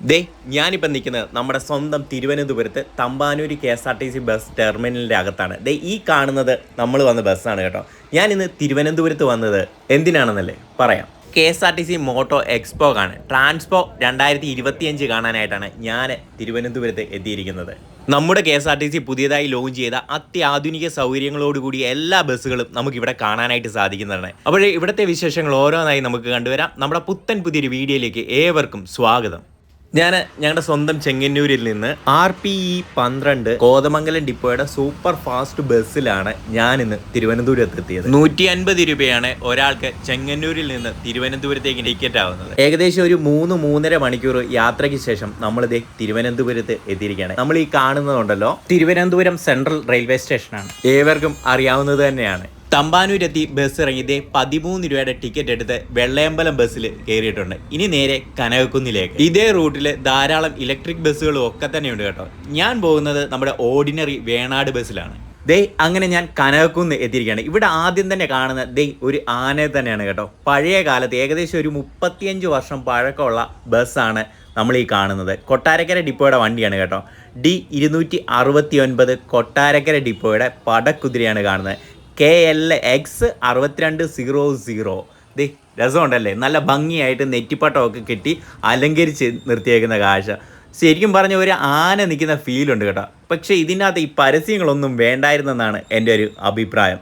ദേ ഞാനിപ്പോൾ നിൽക്കുന്നത് നമ്മുടെ സ്വന്തം തിരുവനന്തപുരത്ത് തമ്പാനൂരി K S R T C bus ടെർമിനലിന്റെ അകത്താണ്. ദേ ഈ കാണുന്നത് നമ്മൾ വന്ന ബസ്സാണ് കേട്ടോ. ഞാൻ ഇന്ന് തിരുവനന്തപുരത്ത് വന്നത് എന്തിനാണെന്നല്ലേ? പറയാം. K S R T C moto expo ആണ് ട്രാൻസ്പോ രണ്ടായിരത്തി ഇരുപത്തിയഞ്ച് കാണാനായിട്ടാണ് ഞാൻ തിരുവനന്തപുരത്ത് എത്തിയിരിക്കുന്നത്. നമ്മുടെ K S R T C പുതിയതായി ലോഞ്ച് ചെയ്ത അത്യാധുനിക സൗകര്യങ്ങളോടുകൂടി എല്ലാ ബസ്സുകളും നമുക്ക് ഇവിടെ കാണാനായിട്ട് സാധിക്കുന്നതാണ്. അപ്പോൾ ഇവിടുത്തെ വിശേഷങ്ങൾ ഓരോന്നായി നമുക്ക് കണ്ടുവരാം. നമ്മുടെ പുത്തൻ പുതിയൊരു വീഡിയോയിലേക്ക് ഏവർക്കും സ്വാഗതം. ഞാൻ ഞങ്ങളുടെ സ്വന്തം ചെങ്ങന്നൂരിൽ നിന്ന് ആർ പി ഇ പന്ത്രണ്ട് കോതമംഗലം ഡിപ്പോയുടെ സൂപ്പർ ഫാസ്റ്റ് ബസ്സിലാണ് ഞാൻ ഇന്ന് തിരുവനന്തപുരത്ത് എത്തിയത് നൂറ്റി അൻപത് രൂപയാണ് ഒരാൾക്ക് ചെങ്ങന്നൂരിൽ നിന്ന് തിരുവനന്തപുരത്തേക്ക് ടിക്കറ്റ് ആവുന്നത്. ഏകദേശം ഒരു മൂന്ന് മൂന്നര മണിക്കൂർ യാത്രയ്ക്ക് ശേഷം നമ്മൾ ഇതേ തിരുവനന്തപുരത്ത് എത്തിയിരിക്കുകയാണ്. നമ്മൾ ഈ കാണുന്നതുണ്ടല്ലോ തിരുവനന്തപുരം സെൻട്രൽ റെയിൽവേ സ്റ്റേഷനാണ്. ഏവർക്കും അറിയാവുന്നത് തന്നെയാണ്. തമ്പാനൂരെത്തി ബസ് ഇറങ്ങി ഇതേ പതിമൂന്ന് രൂപയുടെ ടിക്കറ്റ് എടുത്ത് വെള്ളയമ്പലം ബസ്സിൽ കയറിയിട്ടുണ്ട്. ഇനി നേരെ കനകക്കുന്നിലേക്ക്. ഇതേ റൂട്ടിൽ ധാരാളം ഇലക്ട്രിക് ബസ്സുകളും ഒക്കെ തന്നെയുണ്ട് കേട്ടോ. ഞാൻ പോകുന്നത് നമ്മുടെ ഓർഡിനറി വേണാട് ബസ്സിലാണ്. ദേ അങ്ങനെ ഞാൻ കനകക്കുന്ന് എത്തിയിരിക്കുകയാണ്. ഇവിടെ ആദ്യം തന്നെ കാണുന്ന ദേ ഒരു ആനയെ തന്നെയാണ് കേട്ടോ. പഴയ കാലത്ത് ഏകദേശം ഒരു മുപ്പത്തിയഞ്ച് വർഷം പഴക്കമുള്ള ബസ്സാണ് നമ്മൾ ഈ കാണുന്നത്. കൊട്ടാരക്കര ഡിപ്പോയുടെ വണ്ടിയാണ് കേട്ടോ. ഡി ഇരുന്നൂറ്റി അറുപത്തി ഒൻപത് കൊട്ടാരക്കര ഡിപ്പോയുടെ പടക്കുതിരയാണ് കാണുന്നത്. കെ എൽ എക്സ് അറുപത്തിരണ്ട് സീറോ സീറോ. ദേ രസമുണ്ടല്ലേ? നല്ല ഭംഗിയായിട്ട് നെറ്റിപ്പട്ടമൊക്കെ കെട്ടി അലങ്കരിച്ച് നിർത്തിയേക്കുന്ന കാഴ്ച. ശരിക്കും പറഞ്ഞ ഒരു ആന നിൽക്കുന്ന ഫീലുണ്ട് കേട്ടോ. പക്ഷേ ഇതിനകത്ത് ഈ പരസ്യങ്ങളൊന്നും വേണ്ടായിരുന്നെന്നാണ് എന്റെ ഒരു അഭിപ്രായം.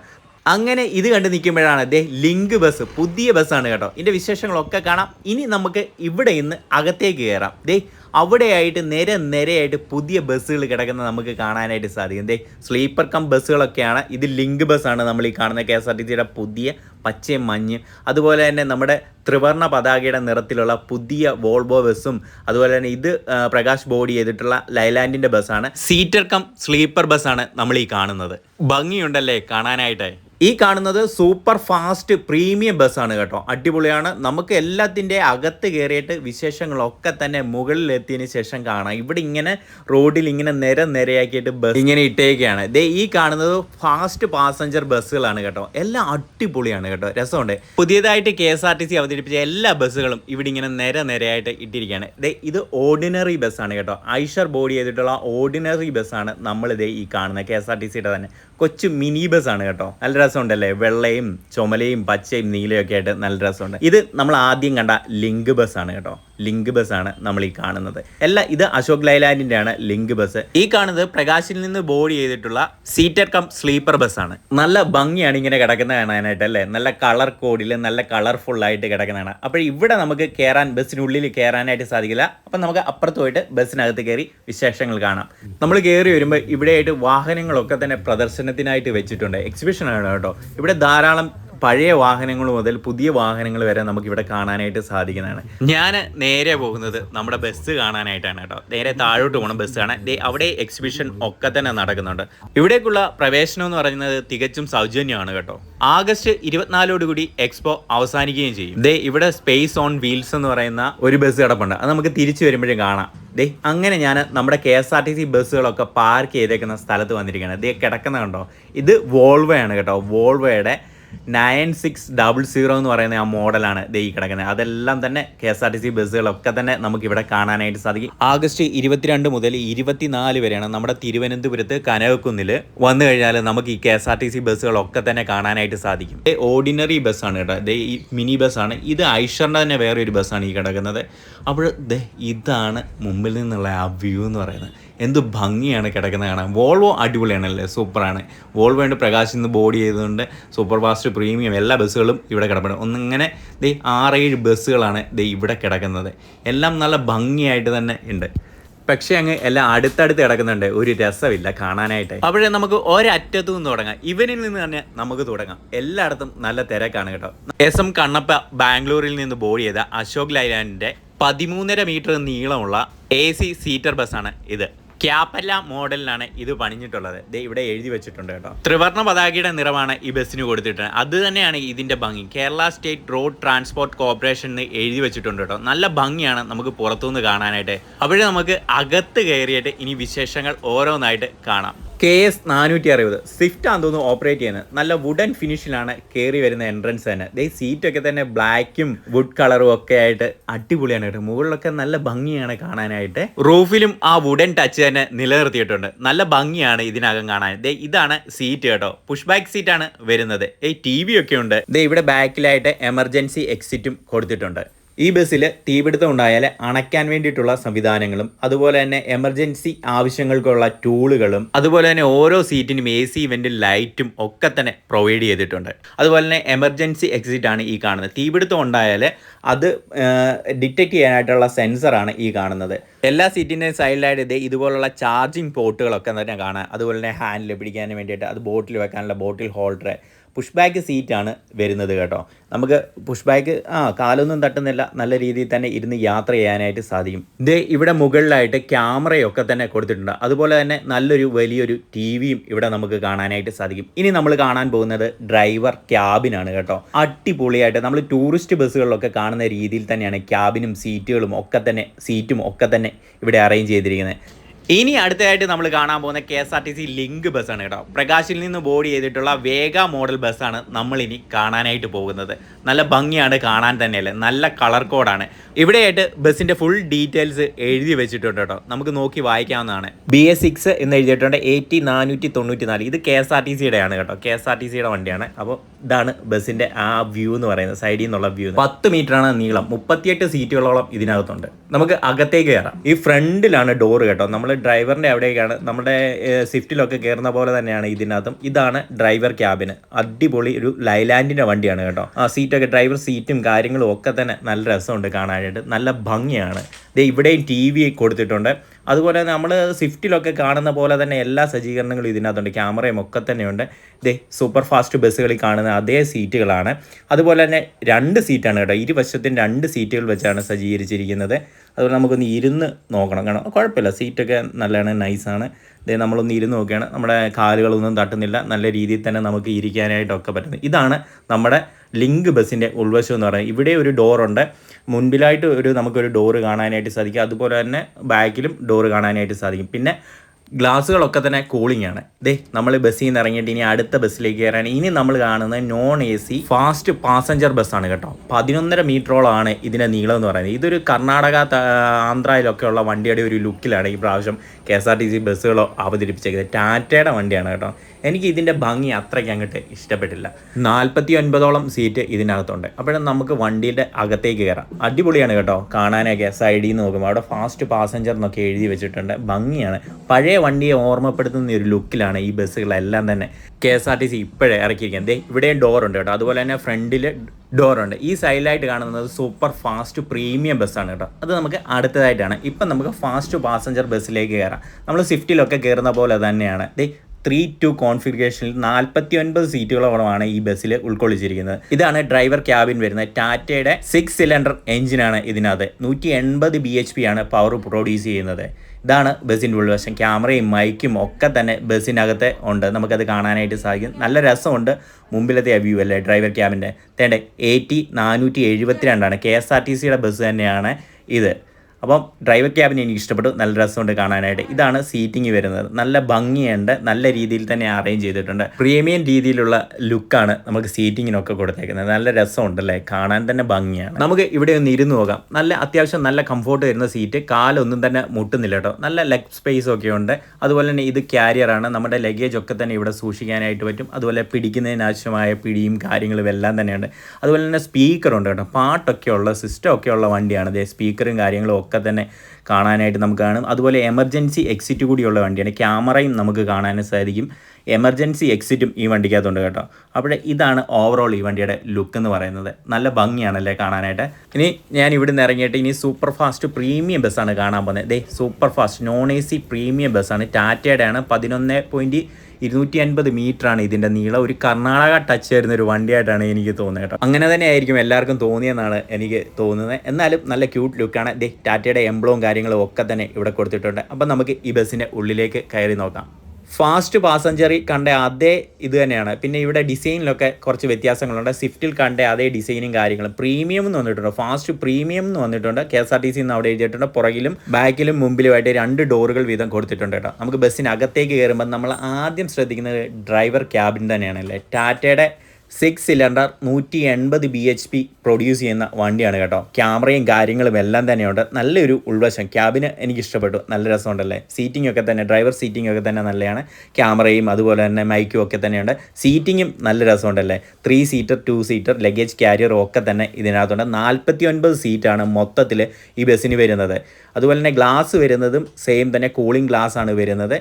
അങ്ങനെ ഇത് കണ്ട് നിൽക്കുമ്പോഴാണ് ദേ ലിങ്ക് ബസ് പുതിയ ബസ്സാണ് കേട്ടോ. ഇതിന്റെ വിശേഷങ്ങളൊക്കെ കാണാം. ഇനി നമുക്ക് ഇവിടെ ഇന്ന് അകത്തേക്ക് കയറാം. ദേ അവിടെയായിട്ട് നേരെ നിരയായിട്ട് പുതിയ ബസ്സുകൾ കിടക്കുന്നത് നമുക്ക് കാണാനായിട്ട് സാധിക്കും. ദേ സ്ലീപ്പർ കം ബസ്സുകളൊക്കെയാണ്. ഇത് ലിങ്ക് ബസ്സാണ് നമ്മൾ ഈ കാണുന്ന കെ എസ് ആർ ടി സിയുടെ പുതിയ പച്ചയും മഞ്ഞും. അതുപോലെ തന്നെ നമ്മുടെ ത്രിവർണ പതാകയുടെ നിറത്തിലുള്ള പുതിയ വോൾവോ ബസ്സും. അതുപോലെ തന്നെ ഇത് പ്രകാശ് ബോഡി ചെയ്തിട്ടുള്ള ലൈലാൻഡിന്റെ ബസ്സാണ്. സീറ്റർ കം സ്ലീപ്പർ ബസ്സാണ് നമ്മൾ ഈ കാണുന്നത്. ഭംഗിയുണ്ടല്ലേ കാണാനായിട്ട്? ഈ കാണുന്നത് സൂപ്പർ ഫാസ്റ്റ് പ്രീമിയം ബസ്സാണ് കേട്ടോ. അടിപൊളിയാണ്. നമുക്ക് എല്ലാത്തിന്റെ അകത്ത് കയറിയിട്ട് വിശേഷങ്ങളൊക്കെ തന്നെ മുകളിൽ എത്തിയതിന് ശേഷം കാണാം. ഇവിടെ ഇങ്ങനെ റോഡിൽ ഇങ്ങനെ നിര നിരയാക്കിയിട്ട് ബസ് ഇങ്ങനെ ഇട്ടേക്കാണ്. ദേ ഈ കാണുന്നത് ഫാസ്റ്റ് പാസഞ്ചർ ബസ്സുകളാണ് കേട്ടോ. എല്ലാം അടിപൊളിയാണ് കേട്ടോ. രസമുണ്ട്. പുതിയതായിട്ട് K S R T C അവതരിപ്പിച്ച എല്ലാ ബസ്സുകളും ഇവിടെ ഇങ്ങനെ നിര നിരയായിട്ട് ഇട്ടിരിക്കുകയാണ്. ദേ ഇത് ഓർഡിനറി ബസ്സാണ് കേട്ടോ. ഐഷർ ബോഡി ചെയ്തിട്ടുള്ള ഓർഡിനറി ബസ്സാണ് നമ്മളിതേ ഈ കാണുന്നത് കെ എസ് ആർ ടി സിയുടെ തന്നെ. കൊച്ചു മിനി ബസ്സാണ് കേട്ടോ. നല്ല രസമുണ്ടല്ലേ? വെള്ളയും ചുമലയും പച്ചയും നീലയും ഒക്കെ ആയിട്ട് നല്ല രസമുണ്ട്. ഇത് നമ്മൾ ആദ്യം കണ്ട ലിങ്ക് ബസ് ആണ് കേട്ടോ. ലിങ്ക് ബസ്സാണ് നമ്മൾ ഈ കാണുന്നത്. അല്ല ഇത് അശോക് ലൈലാൻഡിന്റെ ആണ് ലിങ്ക് ബസ്. ഈ കാണുന്നത് പ്രകാശിൽ നിന്ന് ബോർഡ് ചെയ്തിട്ടുള്ള സീറ്റർ കം സ്ലീപ്പർ ബസ് ആണ്. നല്ല ഭംഗിയാണ് ഇങ്ങനെ കിടക്കുന്നത് കാണാനായിട്ട് അല്ലേ? നല്ല കളർ കോഡിൽ നല്ല കളർഫുൾ ആയിട്ട് കിടക്കുന്നതാണ് അപ്പോൾ ഇവിടെ നമുക്ക് കയറാൻ ബസ്സിനുള്ളിൽ കയറാനായിട്ട് സാധിക്കില്ല. അപ്പം നമുക്ക് അപ്പുറത്ത് പോയിട്ട് ബസ്സിനകത്ത് കയറി വിശേഷങ്ങൾ കാണാം. നമ്മൾ കയറി വരുമ്പോൾ ഇവിടെയായിട്ട് വാഹനങ്ങളൊക്കെ തന്നെ പ്രദർശനത്തിനായിട്ട് വെച്ചിട്ടുണ്ട്. എക്സിബിഷൻ ആണ് കേട്ടോ. ഇവിടെ ധാരാളം പഴയ വാഹനങ്ങൾ മുതൽ പുതിയ വാഹനങ്ങൾ വരെ നമുക്ക് ഇവിടെ കാണാനായിട്ട് സാധിക്കുന്നതാണ്. ഞാൻ നേരെ പോകുന്നത് നമ്മുടെ ബസ് കാണാനായിട്ടാണ് കേട്ടോ. നേരെ താഴോട്ട് പോകണം ബസ് കാണാൻ അവിടെ എക്സിബിഷൻ ഒക്കെ തന്നെ നടക്കുന്നുണ്ട്. ഇവിടേക്കുള്ള പ്രവേശനം എന്ന് പറയുന്നത് തികച്ചും സൗജന്യമാണ് കേട്ടോ. ആഗസ്റ്റ് ഇരുപത്തിനാലോടുകൂടി എക്സ്പോ അവസാനിക്കുകയും ചെയ്യും. ദേ ഇവിടെ സ്പേസ് ഓൺ വീൽസ് എന്ന് പറയുന്ന ഒരു ബസ് കിടപ്പുണ്ട്. അത് നമുക്ക് തിരിച്ചു വരുമ്പോഴും കാണാം. ദേ അങ്ങനെ ഞാൻ നമ്മുടെ K S R T C ബസ്സുകളൊക്കെ park ചെയ്തേക്കുന്ന സ്ഥലത്ത് വന്നിരിക്കുകയാണ്. ദേ കിടക്കുന്ന കണ്ടോ? ഇത് വോൾവയാണ് കേട്ടോ. വോൾവോയുടെ നയൻ സിക്സ് ഡബിൾ സീറോ എന്ന് പറയുന്ന ആ മോഡലാണ് ദേ ഈ കിടക്കുന്നത്. അതെല്ലാം തന്നെ K S R T C ബസ്സുകളൊക്കെ തന്നെ നമുക്ക് ഇവിടെ കാണാനായിട്ട് സാധിക്കും. ആഗസ്റ്റ് ഇരുപത്തിരണ്ട് മുതൽ ഇരുപത്തിനാല് വരെയാണ് നമ്മുടെ തിരുവനന്തപുരത്ത് കനകക്കുന്നിൽ വന്നു കഴിഞ്ഞാൽ നമുക്ക് ഈ K S R T C ബസ്സുകളൊക്കെ തന്നെ കാണാനായിട്ട് സാധിക്കും. ഓർഡിനറി ബസ്സാണ് കേട്ടോ. ദേ ഈ മിനി ബസ്സാണ്. ഇത് ഐഷറിന്റെ തന്നെ വേറെ ഒരു ബസ്സാണ് ഈ കിടക്കുന്നത്. അപ്പോൾ ദേ ഇതാണ് മുമ്പിൽ നിന്നുള്ള ആ വ്യൂ എന്ന് പറയുന്നത്. എന്ത് ഭംഗിയാണ് കിടക്കുന്നത് കാണാൻ. വോൾവോ അടിപൊളിയാണല്ലേ? സൂപ്പറാണ്. വോൾവോയുടെ പ്രകാശിൽ നിന്ന് ബോഡി ചെയ്തുകൊണ്ട് സൂപ്പർ ഫാസ്റ്റ് പ്രീമിയം എല്ലാ ബസ്സുകളും ഇവിടെ കിടപ്പുണ്ട്. ഒന്നിങ്ങനെ ദേ ആറേഴ് ബസ്സുകളാണ് ദേ ഇവിടെ കിടക്കുന്നത്. എല്ലാം നല്ല ഭംഗിയായിട്ട് തന്നെ ഉണ്ട്. പക്ഷേ അങ്ങ് എല്ലാം അടുത്തടുത്ത് കിടക്കുന്നുണ്ട്. ഒരു രസമില്ല കാണാനായിട്ട്. അപ്പോഴേ നമുക്ക് ഒരറ്റത്തു നിന്ന് തുടങ്ങാം. ഇവനിൽ നിന്ന് തന്നെ നമുക്ക് തുടങ്ങാം. എല്ലായിടത്തും നല്ല തിരക്കാണ് കേട്ടോ. എസ് എം കണ്ണപ്പ ബാംഗ്ലൂരിൽ നിന്ന് ബോഡി ചെയ്ത അശോക് ലൈലാൻഡിന്റെ പതിമൂന്നര മീറ്റർ നീളമുള്ള എ സി സീറ്റർ ബസ്സാണ് ഇത്. ക്യാപ്പല്ല മോഡലിലാണ് ഇത് പണിഞ്ഞിട്ടുള്ളത്. ദേ ഇവിടെ എഴുതി വെച്ചിട്ടുണ്ട് കേട്ടോ. ത്രിവർണ പതാകയുടെ നിറമാണ് ഈ ബസ്സിന് കൊടുത്തിട്ടുള്ളത്. അത് തന്നെയാണ് ഇതിന്റെ ഭംഗി. Kerala state road transport corporation എന്ന് എഴുതി വെച്ചിട്ടുണ്ട് കേട്ടോ. നല്ല ഭംഗിയാണ് നമുക്ക് പുറത്തുനിന്ന് കാണാനായിട്ട്. അപ്പോഴേ നമുക്ക് അകത്ത് കയറിയിട്ട് ഇനി വിശേഷങ്ങൾ ഓരോന്നായിട്ട് കാണാം. കെ എസ് നാനൂറ്റി അറുപത് സ്വിഫ്റ്റ് ആണെന്ന് തോന്നുന്നു ഓപ്പറേറ്റ് ചെയ്യുന്നത്. നല്ല വുഡൻ ഫിനിഷിലാണ് കയറി വരുന്ന എൻട്രൻസ് തന്നെ. ദേ സീറ്റൊക്കെ തന്നെ ബ്ലാക്കും വുഡ് കളറും ഒക്കെ ആയിട്ട് അടിപൊളിയാണ് കേട്ടോ. മുകളിലൊക്കെ നല്ല ഭംഗിയാണ് കാണാനായിട്ട്. റൂഫിലും ആ വുഡൻ ടച്ച് തന്നെ നിലനിർത്തിയിട്ടുണ്ട്. നല്ല ഭംഗിയാണ് ഇതിനകം കാണാൻ. ദേ ഇതാണ് സീറ്റ് കേട്ടോ. പുഷ് ബാക്ക് സീറ്റാണ് വരുന്നത്. ഈ ടി വി ഒക്കെ ഉണ്ട്. ദേ ഇവിടെ ബാക്കിലായിട്ട് എമർജൻസി എക്സിറ്റും കൊടുത്തിട്ടുണ്ട്. ഈ ബസ്സിൽ തീപിടുത്തം ഉണ്ടായാൽ അണയ്ക്കാൻ വേണ്ടിയിട്ടുള്ള സംവിധാനങ്ങളും അതുപോലെ തന്നെ എമർജൻസി ആവശ്യങ്ങൾക്കുള്ള ടൂളുകളും അതുപോലെ തന്നെ ഓരോ സീറ്റിനും എ സി ഇവന്റ് ലൈറ്റും ഒക്കെ തന്നെ പ്രൊവൈഡ് ചെയ്തിട്ടുണ്ട്. അതുപോലെ തന്നെ എമർജൻസി എക്സിറ്റ് ആണ് ഈ കാണുന്നത്. തീപിടുത്തം ഉണ്ടായാൽ അത് ഡിറ്റക്ട് ചെയ്യാനായിട്ടുള്ള സെൻസറാണ് ഈ കാണുന്നത്. എല്ലാ സീറ്റിന്റെയും സൈഡിലായിട്ട് ഇതേ ഇതുപോലുള്ള ചാർജിങ് പോർട്ടുകളൊക്കെ തന്നെ കാണാം. അതുപോലെ തന്നെ ഹാൻഡിൽ പിടിക്കാൻ വേണ്ടിയിട്ട് അത് ബോട്ടിൽ വെക്കാനുള്ള ബോട്ടിൽ ഹോൾഡർ പുഷ് ബാക്ക് സീറ്റാണ് വരുന്നത് കേട്ടോ. നമുക്ക് പുഷ് ബാക്ക് ആ കാലൊന്നും തട്ടുന്നില്ല. നല്ല രീതിയിൽ തന്നെ ഇരുന്ന് യാത്ര ചെയ്യാനായിട്ട് സാധിക്കും. ഇത് ഇവിടെ മുകളിലായിട്ട് ക്യാമറയൊക്കെ തന്നെ കൊടുത്തിട്ടുണ്ട്. അതുപോലെ തന്നെ നല്ലൊരു വലിയൊരു ടി വിയും ഇവിടെ നമുക്ക് കാണാനായിട്ട് സാധിക്കും. ഇനി നമ്മൾ കാണാൻ പോകുന്നത് ഡ്രൈവർ ക്യാബിനാണ് കേട്ടോ. അടിപൊളിയായിട്ട് നമ്മൾ ടൂറിസ്റ്റ് ബസ്സുകളിലൊക്കെ കാണുന്ന രീതിയിൽ തന്നെയാണ് ക്യാബിനും സീറ്റുകളും ഒക്കെ തന്നെ സീറ്റും ഒക്കെ തന്നെ ഇവിടെ അറേഞ്ച് ചെയ്തിരിക്കുന്നത്. ഇനി അടുത്തതായിട്ട് നമ്മൾ കാണാൻ പോകുന്ന K S R T C link ബസ്സാണ് കേട്ടോ. പ്രകാശിൽ നിന്ന് ബോർഡ് ചെയ്തിട്ടുള്ള വേഗ മോഡൽ ബസ്സാണ് നമ്മൾ ഇനി കാണാനായിട്ട് പോകുന്നത്. നല്ല ഭംഗിയാണ് കാണാൻ തന്നെയല്ലേ? നല്ല കളർ കോഡാണ്. ഇവിടെയായിട്ട് ബസ്സിന്റെ ഫുൾ ഡീറ്റെയിൽസ് എഴുതി വെച്ചിട്ടുണ്ട് കേട്ടോ. നമുക്ക് നോക്കി വായിക്കാവുന്നതാണ്. ബി എസ് സിക്സ് എന്ന് എഴുതിയിട്ടുണ്ട്. എയ്റ്റി നാനൂറ്റി തൊണ്ണൂറ്റി നാല് ഇത് കെ എസ് ആർ ടി സിയുടെ ആണ് കേട്ടോ. കെ എസ് ആർ ടി സിയുടെ വണ്ടിയാണ്. അപ്പോൾ ഇതാണ് ബസ്സിന്റെ ആ വ്യൂ എന്ന് പറയുന്നത്. സൈഡിൽ നിന്നുള്ള വ്യൂ പത്ത് ആണ് നീളം. മുപ്പത്തിയെട്ട് സീറ്റുകളോളം ഇതിനകത്തുണ്ട്. നമുക്ക് അകത്തേക്ക് കയറാം. ഈ ഫ്രണ്ടിലാണ് ഡോറ് കേട്ടോ. നമ്മൾ ഡ്രൈവറിന്റെ അവിടേക്കാണ്. നമ്മുടെ സ്വിഫ്റ്റിലൊക്കെ കയറുന്ന പോലെ തന്നെയാണ് ഇതിനകത്തും. ഇതാണ് ഡ്രൈവർ ക്യാബിന്. അടിപൊളി ഒരു ലൈലാൻഡിന്റെ വണ്ടിയാണ് കേട്ടോ. ആ സീറ്റൊക്കെ ഡ്രൈവർ സീറ്റും കാര്യങ്ങളും ഒക്കെ തന്നെ നല്ല രസമുണ്ട് കാണാനായിട്ട്. നല്ല ഭംഗിയാണ്. ദേ ഇവിടെയും ടി വി കൊടുത്തിട്ടുണ്ട്. അതുപോലെ നമ്മൾ സ്വിഫ്റ്റിലൊക്കെ കാണുന്ന പോലെ തന്നെ എല്ലാ സജ്ജീകരണങ്ങളും ഇതിനകത്തുണ്ട്. ക്യാമറയും ഒക്കെ തന്നെയുണ്ട്. ദേ സൂപ്പർ ഫാസ്റ്റ് ബസ്സുകളിൽ കാണുന്ന അതേ സീറ്റുകളാണ്. അതുപോലെ തന്നെ രണ്ട് സീറ്റാണ് കേട്ടോ. ഇരുവശത്തും രണ്ട് സീറ്റുകൾ വെച്ചാണ് സജ്ജീകരിച്ചിരിക്കുന്നത്. അതുപോലെ നമുക്കൊന്ന് ഇരുന്ന് നോക്കണം. കാരണം കുഴപ്പമില്ല. സീറ്റൊക്കെ നല്ലതാണ് നൈസാണ്. ഇതേ നമ്മളൊന്ന് ഇരുന്ന് നോക്കുകയാണ് നമ്മുടെ കാലുകളൊന്നും തട്ടുന്നില്ല. നല്ല രീതിയിൽ തന്നെ നമുക്ക് ഇരിക്കാനായിട്ടൊക്കെ പറ്റുന്നത് ഇതാണ് നമ്മുടെ ലിങ്ക് ബസ്സിന്റെ ഉൾവശം എന്ന് പറയുന്നത്. ഇവിടെ ഒരു ഡോറുണ്ട്. മുൻപിലായിട്ട് ഒരു നമുക്കൊരു ഡോറ് കാണാനായിട്ട് സാധിക്കും. അതുപോലെ തന്നെ ബാക്കിലും ഡോറ് കാണാനായിട്ട് സാധിക്കും. പിന്നെ ഗ്ലാസ്സുകളൊക്കെ തന്നെ കൂളിംഗ് ആണ്. ദേ നമ്മൾ ബസ്സിൽ നിന്ന് ഇറങ്ങിയിട്ട് ഇനി അടുത്ത ബസ്സിലേക്ക് കയറാൻ ഇനി നമ്മൾ കാണുന്നത് non A C fast passenger ബസ്സാണ് കേട്ടോ. പതിനൊന്നര മീറ്ററോളമാണ് ഇതിന്റെ നീളം എന്ന് പറയുന്നത്. ഇതൊരു കർണാടക ആന്ധ്രയിലൊക്കെ ഉള്ള വണ്ടിയുടെ ഒരു ലുക്കിലാണ് ഈ പ്രാവശ്യം K S R T C ബസ്സുകളോ അവതരിപ്പിച്ചേക്കുന്നത്. ടാറ്റയുടെ വണ്ടിയാണ് കേട്ടോ. എനിക്ക് ഇതിന്റെ ഭംഗി അത്രയ്ക്ക് അങ്ങോട്ട് ഇഷ്ടപ്പെട്ടില്ല. നാൽപ്പത്തി ഒൻപതോളം സീറ്റ് ഇതിനകത്തുണ്ട്. അപ്പോഴും നമുക്ക് വണ്ടിയുടെ അകത്തേക്ക് കയറാം. അടിപൊളിയാണ് കേട്ടോ കാണാനൊക്കെ സൈഡിൽ നിന്ന് നോക്കുമ്പോൾ അവിടെ ഫാസ്റ്റ് പാസഞ്ചർ എന്നൊക്കെ എഴുതി വെച്ചിട്ടുണ്ട്. ഭംഗിയാണ്. പഴയ വണ്ടിയെ ഓർമ്മപ്പെടുത്തുന്ന ഒരു ലുക്കിലാണ് ഈ ബസ്സുകളെല്ലാം തന്നെ. K S R T C ഇപ്പോഴേ ഇറക്കിയിരിക്കുന്നത്. ദേ ഇവിടെയും ഡോറുണ്ട് കേട്ടോ. അതുപോലെ തന്നെ ഫ്രണ്ടിൽ ഡോറുണ്ട് ഈ സൈഡിലായിട്ട് കാണുന്നത് സൂപ്പർ ഫാസ്റ്റ് പ്രീമിയം ബസ്സാണ് കേട്ടോ. അത് നമുക്ക് അടുത്തതായിട്ടാണ്. ഇപ്പം നമുക്ക് ഫാസ്റ്റ് പാസഞ്ചർ ബസ്സിലേക്ക് കയറാം. നമ്മൾ സ്വിഫ്റ്റിലൊക്കെ കയറുന്ന പോലെ തന്നെയാണ്. ദേ ത്രീ ടു കോൺഫിഗറേഷനിൽ നാൽപ്പത്തി ഒൻപത് സീറ്റുകളോളമാണ് ഈ ബസ്സിൽ ഉൾക്കൊള്ളിച്ചിരിക്കുന്നത്. ഇതാണ് ഡ്രൈവർ ക്യാബിൻ വരുന്നത്. ടാറ്റയുടെ സിക്സ് സിലിണ്ടർ എഞ്ചിനാണ് ഇതിനകത്ത്. നൂറ്റി എൺപത് ബി എച്ച് പി ആണ് പവർ പ്രൊഡ്യൂസ് ചെയ്യുന്നത്. ഇതാണ് ബസ്സിന്റെ ഉൾവശം. ക്യാമറയും മൈക്കും ഒക്കെ തന്നെ ബസ്സിനകത്ത് ഉണ്ട്. നമുക്കത് കാണാനായിട്ട് സാധിക്കും. നല്ല രസമുണ്ട്. മുമ്പിലത്തെ വ്യൂ അല്ലേ ഡ്രൈവർ ക്യാബിന്റെ? തേണ്ടേ ടി നാനൂറ്റി എഴുപത്തി രണ്ടാണ് കെ എസ് ആർ ടി സിയുടെ ബസ് തന്നെയാണ് ഇത്. അപ്പം ഡ്രൈവർ ക്യാബിന് എനിക്ക് ഇഷ്ടപ്പെട്ടു. നല്ല രസമുണ്ട് കാണാനായിട്ട്. ഇതാണ് സീറ്റിംഗ് വരുന്നത്. നല്ല ഭംഗിയുണ്ട്. നല്ല രീതിയിൽ തന്നെ അറേഞ്ച് ചെയ്തിട്ടുണ്ട്. പ്രീമിയം രീതിയിലുള്ള ലുക്കാണ് നമുക്ക് സീറ്റിങ്ങിനൊക്കെ കൊടുത്തേക്കുന്നത്. നല്ല രസമുണ്ട് അല്ലേ? കാണാൻ തന്നെ ഭംഗിയാണ്. നമുക്ക് ഇവിടെ ഒന്ന് ഇരുന്ന് നോക്കാം. നല്ല അത്യാവശ്യം നല്ല കംഫോർട്ട് വരുന്ന സീറ്റ് കാലൊന്നും തന്നെ മുട്ടുന്നില്ല കേട്ടോ. നല്ല ലെഗ് സ്പേസ് ഒക്കെ ഉണ്ട്. അതുപോലെ തന്നെ ഇത് ക്യാരിയറാണ് നമ്മുടെ ലഗേജ് ഒക്കെ തന്നെ ഇവിടെ സൂക്ഷിക്കാനായിട്ട് പറ്റും. അതുപോലെ പിടിക്കുന്നതിനാവശ്യമായ പിടിയും കാര്യങ്ങളും എല്ലാം തന്നെയുണ്ട്. അതുപോലെ തന്നെ സ്പീക്കറുണ്ട് കേട്ടോ. പാട്ടൊക്കെ ഉള്ള സിസ്റ്റം ഒക്കെ ഉള്ള വണ്ടിയാണ്. സ്പീക്കറും കാര്യങ്ങളും ഒക്കെ തന്നെ കാണാനായിട്ട് നമുക്ക് കാണും. അതുപോലെ എമർജൻസി എക്സിറ്റ് കൂടിയുള്ള വണ്ടിയാണ്. ക്യാമറയും നമുക്ക് കാണാനും സാധിക്കും. എമർജൻസി എക്സിറ്റും ഈ വണ്ടിക്കകത്തുണ്ട് കേട്ടോ. അപ്പോൾ ഇതാണ് ഓവറോൾ ഈ വണ്ടിയുടെ ലുക്ക് എന്ന് പറയുന്നത്. നല്ല ഭംഗിയാണല്ലേ കാണാനായിട്ട്. ഇനി ഞാൻ ഇവിടുന്ന് ഇറങ്ങിയിട്ട് ഇനി സൂപ്പർ ഫാസ്റ്റ് പ്രീമിയം ബസ്സാണ് കാണാൻ പോകുന്നത്. ദേ super fast non A C premium ബസ്സാണ് ടാറ്റയുടെ ആണ്. പതിനൊന്ന് പോയിന്റ് ഇരുന്നൂറ്റി അൻപത് മീറ്റർ ആണ് ഇതിന്റെ നീളം. ഒരു കർണാടക ടച്ച് വരുന്ന ഒരു വണ്ടിയായിട്ടാണ് എനിക്ക് തോന്നുന്നത് കേട്ടോ. അങ്ങനെ തന്നെ ആയിരിക്കും എല്ലാവർക്കും തോന്നിയെന്നാണ് എനിക്ക് തോന്നുന്നത്. എന്നാലും നല്ല ക്യൂട്ട് ലുക്കാണ് ദേ ടാറ്റയുടെ എംബ്ലവും കാര്യങ്ങളും ഒക്കെ തന്നെ ഇവിടെ കൊടുത്തിട്ടുണ്ട്. അപ്പം നമുക്ക് ഈ ബസ്സിന്റെ ഉള്ളിലേക്ക് കയറി നോക്കാം. ഫാസ്റ്റ് പാസഞ്ചറിൽ കണ്ട അതേ ഇത് തന്നെയാണ്. പിന്നെ ഇവിടെ ഡിസൈനിലൊക്കെ കുറച്ച് വ്യത്യാസങ്ങളുണ്ട്. സ്വിഫ്റ്റിൽ കണ്ട അതേ ഡിസൈനും കാര്യങ്ങളും. പ്രീമിയം എന്ന് വന്നിട്ടുണ്ട്. ഫാസ്റ്റ് പ്രീമിയം എന്ന് വന്നിട്ടുണ്ട്. K S R T C അവിടെ എഴുതിയിട്ടുണ്ട്. പുറകിലും ബാക്കിലും മുമ്പിലുമായിട്ട് രണ്ട് ഡോറുകൾ വീതം കൊടുത്തിട്ടുണ്ട് കേട്ടോ. നമുക്ക് ബസ്സിനകത്തേക്ക് കയറുമ്പോൾ നമ്മൾ ആദ്യം ശ്രദ്ധിക്കുന്നത് ഡ്രൈവർ ക്യാബിൻ തന്നെയാണല്ലേ ടാറ്റയുടെ സിക്സ് സിലിണ്ടർ നൂറ്റി എൺപത് ബി എച്ച് പി പ്രൊഡ്യൂസ് ചെയ്യുന്ന വണ്ടിയാണ് കേട്ടോ. ക്യാമറയും കാര്യങ്ങളും എല്ലാം തന്നെയുണ്ട്. നല്ലൊരു ഉൾവശം. ക്യാബിന് എനിക്ക് ഇഷ്ടപ്പെട്ടു നല്ല രസമുണ്ടല്ലേ? സീറ്റിംഗ് ഒക്കെ തന്നെ ഡ്രൈവർ സീറ്റിംഗ് ഒക്കെ തന്നെ നല്ലതാണ് ക്യാമറയും അതുപോലെ തന്നെ മൈക്കും ഒക്കെ തന്നെയുണ്ട്. സീറ്റിങ്ങും നല്ല രസമുണ്ടല്ലേ? Three seater two seater luggage carrier ഒക്കെ തന്നെ ഇതിനകത്തുണ്ട്. നാൽപ്പത്തി ഒൻപത് സീറ്റാണ് മൊത്തത്തിൽ ഈ ബസ്സിന് വരുന്നത്. അതുപോലെ തന്നെ ഗ്ലാസ് വരുന്നതും സെയിം തന്നെ കൂളിംഗ് ഗ്ലാസ് ആണ് വരുന്നത്.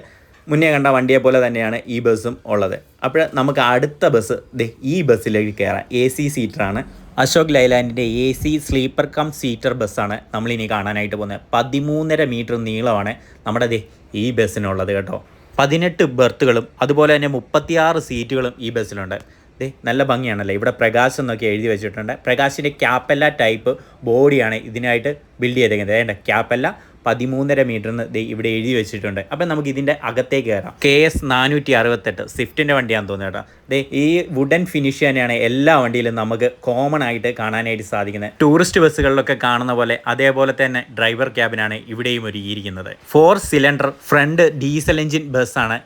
മുന്നേ കണ്ട വണ്ടിയെ പോലെ തന്നെയാണ് ഈ ബസ്സും ഉള്ളത്. അപ്പോൾ നമുക്ക് അടുത്ത ബസ് ദേ ഈ ബസ്സിലേക്ക് കയറാം. എ സി സീറ്ററാണ്. Ashok ലൈലാൻഡിന്റെ A C sleeper cum seater ബസ്സാണ് നമ്മളിനി കാണാനായിട്ട് പോകുന്നത്. പതിമൂന്നര മീറ്റർ നീളമാണ് നമ്മുടെ ദേ ഈ ബസ്സിനുള്ളത് കേട്ടോ. പതിനെട്ട് ബർത്തുകളും അതുപോലെ തന്നെ മുപ്പത്തിയാറ് സീറ്റുകളും ഈ ബസ്സിലുണ്ട്. ദേ നല്ല ഭംഗിയാണല്ലേ? ഇവിടെ പ്രകാശ് എന്നൊക്കെ എഴുതി വെച്ചിട്ടുണ്ട്. പ്രകാശിന്റെ ക്യാപ്പല്ല ടൈപ്പ് ബോഡിയാണ് ഇതിനായിട്ട് ബിൽഡ് ചെയ്തേക്കുന്നത്. ക്യാപ്പല്ല പതിമൂന്നര മീറ്ററിന് ഇവിടെ എഴുതി വെച്ചിട്ടുണ്ട്. അപ്പം നമുക്ക് ഇതിന്റെ അകത്തേക്ക് കയറാം. കെ എസ് നാനൂറ്റി അറുപത്തെട്ട് സ്വിഫ്റ്റിന്റെ വണ്ടിയാണെന്ന് തോന്നുന്നു കേട്ടോ. ദേ ഈ വുഡൻ ഫിനിഷ് തന്നെയാണ് എല്ലാ വണ്ടിയിലും നമുക്ക് കോമൺ ആയിട്ട് കാണാനായിട്ട് സാധിക്കുന്നത്. ടൂറിസ്റ്റ് ബസ്സുകളിലൊക്കെ കാണുന്ന പോലെ അതേപോലെ തന്നെ ഡ്രൈവർ ക്യാബിനാണ് ഇവിടെയും ഒരുക്കിയിരിക്കുന്നത്. Four cylinder front diesel engine ബസ്സാണ്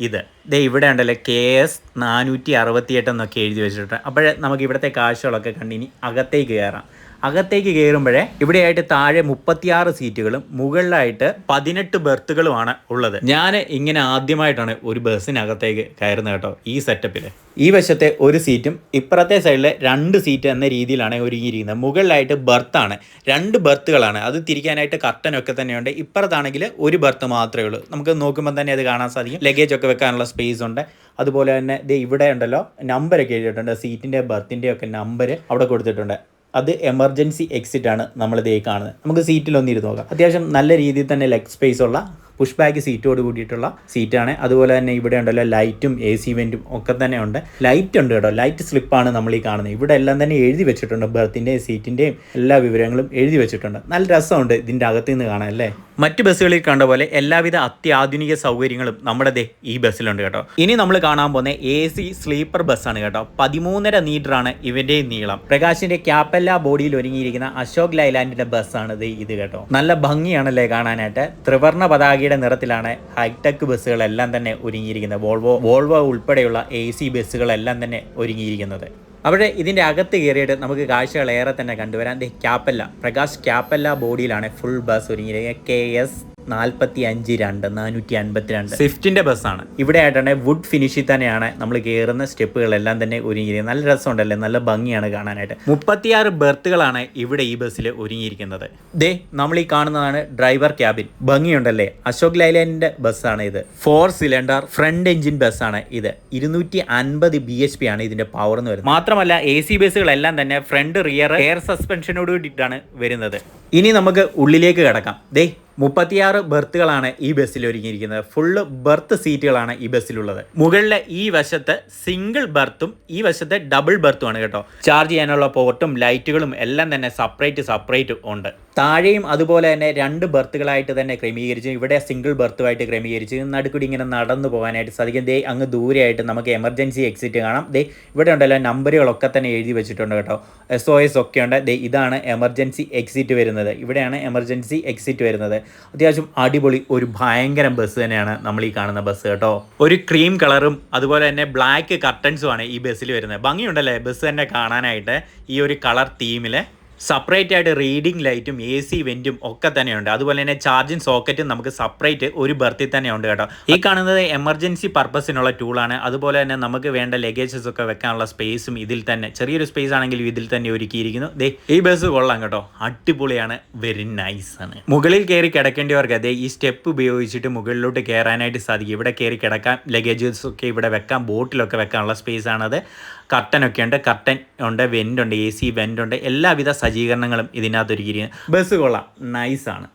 ഇത്. ദേ ഇവിടെ ഉണ്ടല്ലോ കെ എസ് നാനൂറ്റി അറുപത്തിയെട്ട് എന്നൊക്കെ എഴുതി വെച്ചിട്ടുണ്ട്. അപ്പോഴേ നമുക്ക് ഇവിടുത്തെ കാഴ്ചകളൊക്കെ കണ്ട് ഇനി അകത്തേക്ക് കയറാം. അകത്തേക്ക് കയറുമ്പോഴേ ഇവിടെയായിട്ട് താഴെ മുപ്പത്തിയാറ് സീറ്റുകളും മുകളിലായിട്ട് പതിനെട്ട് ബെർത്തുകളുമാണ് ഉള്ളത്. ഞാൻ ഇങ്ങനെ ആദ്യമായിട്ടാണ് ഒരു ബസ്സിനകത്തേക്ക് കയറുന്നത് കേട്ടോ ഈ സെറ്റപ്പിൽ ഈ വശത്തെ ഒരു സീറ്റും ഇപ്പുറത്തെ സൈഡിലെ രണ്ട് സീറ്റ് എന്ന രീതിയിലാണ് ഒരുങ്ങിയിരിക്കുന്നത്. മുകളിലായിട്ട് ബർത്താണ് രണ്ട് ബർത്തുകളാണ്. അത് തിരിക്കാനായിട്ട് കർട്ടനൊക്കെ തന്നെയുണ്ട്. ഇപ്പുറത്താണെങ്കിൽ ഒരു ബർത്ത് മാത്രമേ ഉള്ളൂ. നമുക്ക് നോക്കുമ്പോൾ തന്നെ അത് കാണാൻ സാധിക്കും. ലഗേജ് ഒക്കെ വെക്കാനുള്ള സ്പേസ് ഉണ്ട്. അതുപോലെ തന്നെ ദേ ഇവിടെ ഉണ്ടല്ലോ നമ്പരൊക്കെ എഴുതിയിട്ടുണ്ട്. സീറ്റിന്റെ ബർത്തിന്റെ ഒക്കെ നമ്പർ അവിടെ കൊടുത്തിട്ടുണ്ട്. അത് എമർജൻസി എക്സിറ്റ് ആണ് നമ്മൾ ഈ കാണുന്നത്. നമുക്ക് സീറ്റിലൊന്ന് ഇരുന്ന് നോക്കാം. അത്യാവശ്യം നല്ല രീതിയിൽ തന്നെ ലെഗ് സ്പേസ് ഉള്ള പുഷ് ബാക്ക് സീറ്റോട് കൂടിയിട്ടുള്ള സീറ്റാണ് അതുപോലെ തന്നെ ഇവിടെ ഉണ്ടല്ലോ ലൈറ്റും എ സി വെന്റും ഒക്കെ തന്നെ ഉണ്ട്. ലൈറ്റ് ഉണ്ട് കേട്ടോ. ലൈറ്റ് സ്ലിപ്പാണ് നമ്മൾ ഈ കാണുന്നത്. ഇവിടെ എല്ലാം തന്നെ എഴുതി വെച്ചിട്ടുണ്ട്. ബർത്തിന്റെയും സീറ്റിന്റെയും എല്ലാ വിവരങ്ങളും എഴുതി വെച്ചിട്ടുണ്ട്. നല്ല രസമുണ്ട് ഇതിന്റെ അകത്ത് നിന്ന് കാണാൻ അല്ലേ? മറ്റ് ബസ്സുകളിൽ കണ്ട പോലെ എല്ലാവിധ അത്യാധുനിക സൗകര്യങ്ങളും നമ്മുടെ ദേ ഈ ബസ്സിലുണ്ട് കേട്ടോ. ഇനി നമ്മൾ കാണാൻ പോകുന്ന എ സി സ്ലീപ്പർ ബസ്സാണ് കേട്ടോ. പതിമൂന്നര മീറ്ററാണ് ഇവന്റെ നീളം. പ്രകാശിന്റെ ക്യാപ്പല്ല ബോഡിയിൽ ഒരുങ്ങിയിരിക്കുന്ന അശോക് ലൈലാൻഡിന്റെ ബസ്സാണ് ഇത് ഇത് കേട്ടോ. നല്ല ഭംഗിയാണല്ലേ കാണാനായിട്ട്. ത്രിവർണ പതാകയുടെ നിറത്തിലാണ് ഹൈടെക് ബസ്സുകളെല്ലാം തന്നെ ഒരുങ്ങിയിരിക്കുന്നത്. വോൾവോ വോൾവോ ഉൾപ്പെടെയുള്ള എ സി ബസ്സുകളെല്ലാം തന്നെ ഒരുങ്ങിയിരിക്കുന്നത്. അവിടെ ഇതിന്റെ അകത്ത് കയറിയിട്ട് നമുക്ക് കാഴ്ചകൾ ഏറെ തന്നെ കണ്ടുവരാം. ദേ ക്യാപ്പല്ല. പ്രകാശ് ക്യാപ്പല്ല ബോഡിയിലാണ്. ഫുൾ ബസ് ഒരുങ്ങിയിരിക്കുന്നത്. കെ എസ് നാൽപ്പത്തി അഞ്ച് രണ്ട് നാനൂറ്റി അൻപത്തി രണ്ട് സ്വിഫ്റ്റിന്റെ ബസ്സാണ്. ഇവിടെ ആയിട്ടാണ് വുഡ് ഫിനിഷിൽ തന്നെയാണ് നമ്മൾ കയറുന്ന സ്റ്റെപ്പുകളെല്ലാം തന്നെ ഒരുങ്ങിയിരിക്കുന്നത്. നല്ല രസമുണ്ടല്ലേ? നല്ല ഭംഗിയാണ് കാണാനായിട്ട്. മുപ്പത്തിയാറ് ബെർത്തുകളാണ് ഇവിടെ ഈ ബസ്സിൽ ഒരുങ്ങിയിരിക്കുന്നത്. ദേ നമ്മൾ ഈ കാണുന്നതാണ് ഡ്രൈവർ ക്യാബിൻ. ഭംഗിയുണ്ടല്ലേ? അശോക് ലൈലാൻഡിന്റെ ബസ്സാണ് ഇത്. ഫോർ സിലിണ്ടർ ഫ്രണ്ട് എഞ്ചിൻ ബസ്സാണ് ഇത്. ഇരുന്നൂറ്റി അൻപത് ബി എച്ച് പി ആണ് ഇതിന്റെ പവർ എന്ന് വരുന്നത്. മാത്രമല്ല എ സി ബസ്സുകളെല്ലാം തന്നെ ഫ്രണ്ട് റിയർ എയർ സസ്പെൻഷനോട് കൂടിയിട്ടാണ് വരുന്നത്. ഇനി നമുക്ക് ഉള്ളിലേക്ക് കിടക്കാം. ദേ മുപ്പത്തിയാറ് ബെർത്തുകളാണ് ഈ ബസ്സിൽ ഒരുങ്ങിയിരിക്കുന്നത്. ഫുള്ള് ബർത്ത് സീറ്റുകളാണ് ഈ ബസ്സിലുള്ളത്. മുകളിലെ ഈ വശത്ത് സിംഗിൾ ബർത്തും ഈ വശത്ത് ഡബിൾ ബർത്തുമാണ് കേട്ടോ. ചാർജ് ചെയ്യാനുള്ള പോർട്ടും ലൈറ്റുകളും എല്ലാം തന്നെ സെപ്പറേറ്റ് സെപ്പറേറ്റ് ഉണ്ട്. താഴെയും അതുപോലെ തന്നെ രണ്ട് ബർത്തുകളായിട്ട് തന്നെ ക്രമീകരിച്ചു. ഇവിടെ സിംഗിൾ ബർത്തുമായിട്ട് ക്രമീകരിച്ച്. നടുക്കുടി ഇങ്ങനെ നടന്നു പോകാനായിട്ട് സാധിക്കും. ദേ അങ്ങ് ദൂരെയായിട്ട് നമുക്ക് എമർജൻസി എക്സിറ്റ് കാണാം. ദേ ഇവിടെ ഉണ്ടല്ലോ നമ്പറുകളൊക്കെ തന്നെ എഴുതി വെച്ചിട്ടുണ്ട് കേട്ടോ. എസ് ഒ എസ് ഒക്കെ ഉണ്ട്. ദേ ഇതാണ് എമർജൻസി എക്സിറ്റ് വരുന്നത്. ഇവിടെയാണ് എമർജൻസി എക്സിറ്റ് വരുന്നത്. അത്യാവശ്യം അടിപൊളി ഒരു ഭയങ്കര ബസ് തന്നെയാണ് നമ്മൾ ഈ കാണുന്ന ബസ് കേട്ടോ. ഒരു ക്രീം കളറും അതുപോലെ തന്നെ ബ്ലാക്ക് കർട്ടൻസും ആണ് ഈ ബസ്സിൽ വരുന്നത്. ഭംഗിയുണ്ടല്ലേ ബസ് തന്നെ കാണാനായിട്ട് ഈ ഒരു കളർ തീമിൽ സെപ്പറേറ്റ് ആയിട്ട് റീഡിംഗ് ലൈറ്റും എ സി വെന്റും ഒക്കെ തന്നെയുണ്ട്. അതുപോലെ തന്നെ ചാർജിങ് സോക്കറ്റും നമുക്ക് സെപ്പറേറ്റ് ഒരു ബർത്തിൽ തന്നെ ഉണ്ട് കേട്ടോ. ഈ കാണുന്നത് എമർജൻസി പർപ്പസിനുള്ള ടൂളാണ് അതുപോലെ തന്നെ നമുക്ക് വേണ്ട ലഗേജസ് ഒക്കെ വെക്കാനുള്ള സ്പേസും ഇതിൽ തന്നെ. ചെറിയൊരു സ്പേസ് ആണെങ്കിലും ഇതിൽ തന്നെ ഒരുക്കിയിരിക്കുന്നു. ദേ ഈ ബസ് കൊള്ളാം കേട്ടോ. അടിപൊളിയാണ്. വെരി നൈസ് ആണ്. മുകളിൽ കയറി കിടക്കേണ്ടവർക്ക് അതെ ഈ സ്റ്റെപ്പ് ഉപയോഗിച്ചിട്ട് മുകളിലോട്ട് കയറാനായിട്ട് സാധിക്കും. ഇവിടെ കയറി കിടക്കാൻ ലഗേജസ് ഒക്കെ ഇവിടെ വെക്കാം ബോട്ടിലൊക്കെ വെക്കാനുള്ള സ്പേസ് ആണത്. കർട്ടനൊക്കെ ഉണ്ട് കർട്ടൻ ഉണ്ട് വെന്റ് ഉണ്ട് എ സി വെന്റ് ഉണ്ട് എല്ലാവിധ സജ്ജീകരണങ്ങളും ഇതിനകത്ത് ഒരുക്കിയിരിക്കുന്നത് ബസ് കൊള്ളാം നൈസാണ്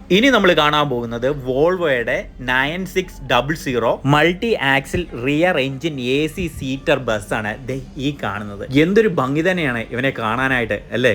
ഇനി നമ്മൾ കാണാൻ പോകുന്നത് വോൾവോയുടെ nine six double zero multi axle rear engine A C seater ബസ്സാണ് ഈ കാണുന്നത്. എന്തൊരു ഭംഗി തന്നെയാണ് ഇവനെ കാണാനായിട്ട് അല്ലേ?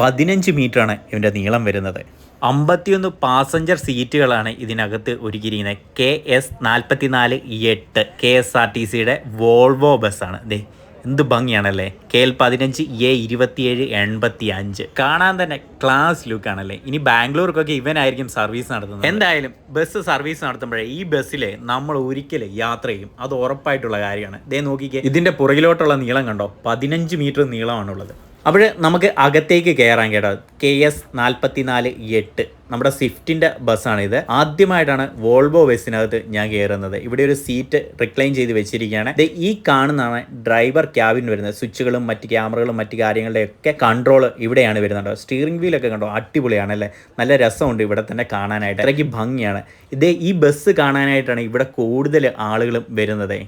പതിനഞ്ച് മീറ്ററാണ് ഇവന്റെ നീളം വരുന്നത്. അമ്പത്തിയൊന്ന് പാസഞ്ചർ സീറ്റുകളാണ് ഇതിനകത്ത് ഒരുക്കിയിരിക്കുന്നത്. കെ എസ് നാൽപ്പത്തിനാല് എട്ട് കെ എസ് ആർ ടി സിയുടെ വോൾവോ ബസ്സാണ് ദേ എന്ത് ഭംഗിയാണല്ലേ? കെ എൽ പതിനഞ്ച് എ ഇരുപത്തിയേഴ് എൺപത്തി അഞ്ച് കാണാൻ തന്നെ ക്ലാസ് ലുക്ക് ആണല്ലേ? ഇനി ബാംഗ്ലൂർക്കൊക്കെ ഇവനായിരിക്കും സർവീസ് നടത്തുന്നത്. എന്തായാലും ബസ് സർവീസ് നടത്തുമ്പോഴേ ഈ ബസ്സിൽ നമ്മൾ ഒരിക്കലും യാത്ര ചെയ്യും. അത് ഉറപ്പായിട്ടുള്ള കാര്യമാണ്. ദേ നോക്കിക്കേ. ഇതിന്റെ പുറകിലോട്ടുള്ള നീളം കണ്ടോ? പതിനഞ്ച് മീറ്റർ നീളമാണുള്ളത്. അപ്പോൾ നമുക്ക് അകത്തേക്ക് കയറാൻ കേട്ടോ. കെ എസ് നാൽപ്പത്തി നാല് എട്ട്. നമ്മുടെ സ്വിഫ്റ്റിന്റെ ബസ്സാണിത്. ആദ്യമായിട്ടാണ് വോൾവോ ബസ്സിനകത്ത് ഞാൻ കയറുന്നത് ഇവിടെ ഒരു സീറ്റ് റിക്ലൈൻ ചെയ്ത് വെച്ചിരിക്കുകയാണ്. ഇത് ഈ കാണുന്നതാണ് ഡ്രൈവർ ക്യാബിൻ വരുന്നത്. സ്വിച്ചുകളും മറ്റ് ക്യാമറകളും മറ്റ് കാര്യങ്ങളുടെയൊക്കെ കൺട്രോൾ ഇവിടെയാണ് വരുന്നത് സ്റ്റിയറിംഗ് വീലൊക്കെ കണ്ടോ? അടിപൊളിയാണ് അല്ലേ? നല്ല രസമുണ്ട് ഇവിടെ തന്നെ കാണാനായിട്ട്. അത്രയ്ക്ക് ഭംഗിയാണ്. ഇതേ ഈ ബസ് കാണാനായിട്ടാണ് ഇവിടെ കൂടുതൽ ആളുകളും വരുന്നത്.